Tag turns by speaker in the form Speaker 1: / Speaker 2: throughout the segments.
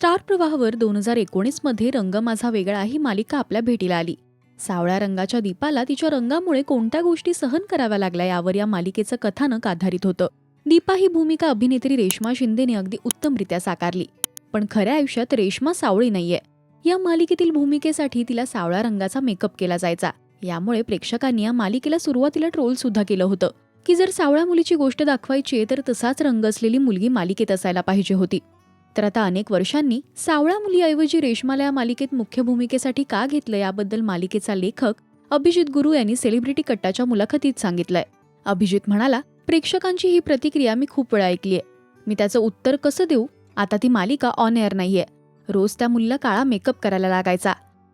Speaker 1: Star प्रवाहावर दोन हजार एकोणीसमध्ये रंग माझा वेगळा ही मालिका आपल्या भेटीला आली. सावळ्या रंगाच्या दीपाला तिच्या रंगामुळे कोणत्या गोष्टी सहन कराव्या लागल्या यावर या मालिकेचं कथानक आधारित होतं. दीपा ही भूमिका अभिनेत्री रेश्मा शिंदेने अगदी उत्तमरित्या साकारली. पण खऱ्या आयुष्यात रेश्मा सावळी नाहीये. या मालिकेतील भूमिकेसाठी तिला सावळ्या रंगाचा मेकअप केला जायचा. यामुळे प्रेक्षकांनी या मालिकेला सुरुवातीला ट्रोल सुद्धा केलं होतं. की जर सावळ्या मुलीची गोष्ट दाखवायची आहे तर तसाच रंग असलेली मुलगी मालिकेत असायला पाहिजे होती. तर आता अनेक वर्षांनी सावळा मुलीऐवजी रेशमाला या मालिकेत मुख्य भूमिकेसाठी का घेतलं याबद्दल मालिकेचा लेखक अभिजित गुरु यांनी सेलिब्रिटी कट्टाच्या मुलाखतीत सांगितलंय. अभिजित म्हणाला प्रेक्षकांची ही प्रतिक्रिया मी खूप वेळा ऐकलीये मी त्याचं उत्तर कसं देऊ? आता ती मालिका ऑन एअर नाहीये. रोज त्या मुलीला काळा मेकअप करायला लागायचा.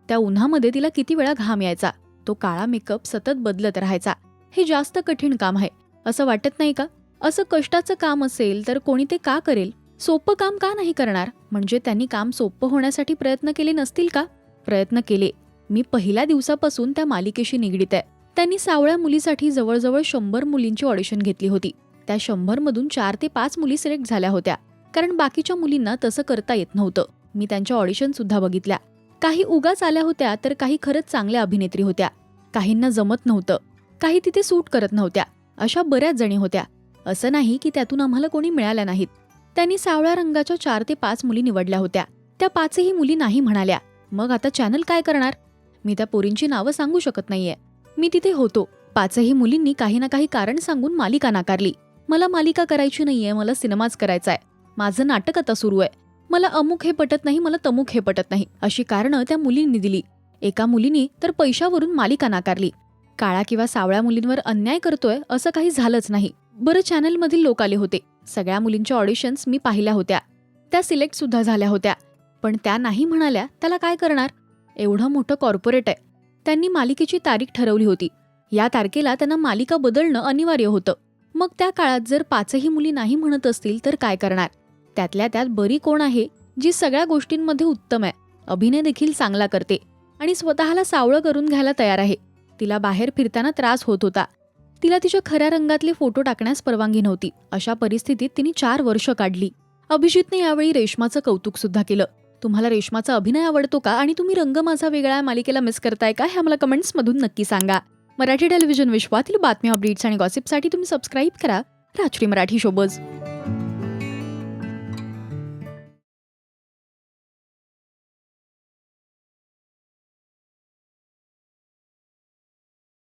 Speaker 1: त्या उन्हामध्ये तिला किती वेळा घाम यायचा. तो काळा मेकअप सतत बदलत राहायचा. हे जास्त कठीण काम आहे. असं वाटत नाही का? असं कष्टाचं काम असेल तर कोणी ते का करेल? सोपं काम का नाही करणार? म्हणजे त्यांनी काम सोपं होण्यासाठी प्रयत्न केले नसतील का? प्रयत्न केले. मी पहिल्या दिवसापासून त्या मालिकेशी निगडीत आहे त्यांनी सावळ्या मुलीसाठी जवळजवळ शंभर मुलींची ऑडिशन घेतली होती. त्या शंभर मधून चार ते पाच मुली सिलेक्ट झाल्या होत्या. कारण बाकीच्या मुलींना तसं करता येत नव्हतं. मी त्यांच्या ऑडिशन सुद्धा बघितल्या. काही उगाच आल्या होत्या तर काही खरंच चांगल्या अभिनेत्री होत्या. काहींना जमत नव्हतं. काही तिथे सूट करत नव्हत्या. अशा बऱ्याच जणी होत्या. असं नाही की त्यातून आम्हाला कोणी मिळाल्या नाहीत. त्यांनी सावळ्या रंगाच्या चार ते पाच मुली निवडल्या होत्या. त्या पाचही मुली नाही म्हणाल्या. मग आता चॅनल काय करणार? मी त्या पोरींची नावं सांगू शकत नाहीये. मी तिथे होतो. पाचही मुलींनी काही ना काही कारण सांगून मालिका नाकारली. मला मालिका करायची नाहीये मला सिनेमाच करायचा आहे माझं नाटक आता सुरू आहे. मला अमुक हे पटत नाही मला तमुक हे पटत नाही. अशी कारणं त्या मुलींनी दिली. एका मुलीनी तर पैशावरून मालिका नाकारली. काळा किंवा सावळ्या मुलींवर अन्याय करतोय असं काही झालंच नाही. बरं चॅनलमधील लोक आले होते. सगळ्या मुलींच्या ऑडिशन्स मी पाहिल्या होत्या. त्या सिलेक्ट सुद्धा झाल्या होत्या. पण त्या नाही म्हणाल्या त्याला काय करणार? एवढं मोठं कॉर्पोरेट आहे. त्यांनी मालिकेची तारीख ठरवली होती. या तारखेला त्यांना मालिका बदलणं अनिवार्य होतं. मग त्या काळात जर पाचही मुली नाही म्हणत असतील तर काय करणार? त्यातल्या त्यात बरी कोण आहे जी सगळ्या गोष्टींमध्ये उत्तम आहे अभिनय देखील चांगला करते आणि स्वतःला सावळं करून घ्यायला तयार आहे. तिला बाहेर फिरताना त्रास होत होता. तिला तिच्या खऱ्या रंगातले फोटो टाकण्यास परवानगी नव्हती. अशा परिस्थितीत तिने चार वर्ष काढली. अभिजितने यावेळी रेशमाचं कौतुक सुद्धा केलं. तुम्हाला रेशमाचा अभिनय आवडतो का? आणि तुम्ही रंग माझा वेगळा मालिकेला मिस करताय का? हे आम्हाला कमेंट्समधून नक्की सांगा. मराठी टेलिव्हिजन विश्वातील बातम्या अपडेट्स आणि गॉसिपसाठी तुम्ही सबस्क्राईब करा. राजश्री मराठी शोबज